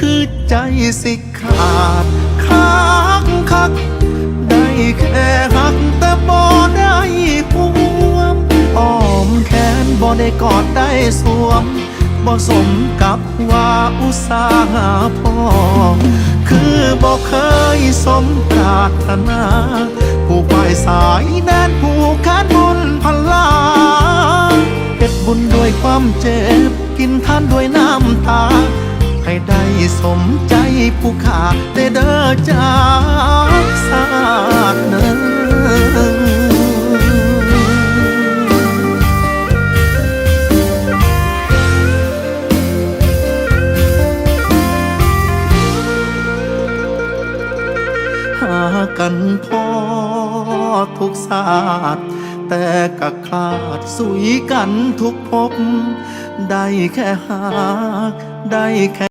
คือใจสิขาดค้างคัก ได้แค่หักแต่บ่ได้หวมอ้อมแขนบ่ได้กอดได้สวมบ่สมกับว่าอุตสาหะพอคือบ่เคยสมปรารถนา ผู้ปลายสายแน่นผูกแขนบุญพลาเฮ็ดบุญด้วยความเจ็บ กินทานด้วยน้ำตา ให้ได้สมใจผู้ขาได้เด้อจากสาดหนึ่งหากันพ่อทุกศาสตร์แต่กะขาดสุยกันทุกภพได้แค่หากได้แค่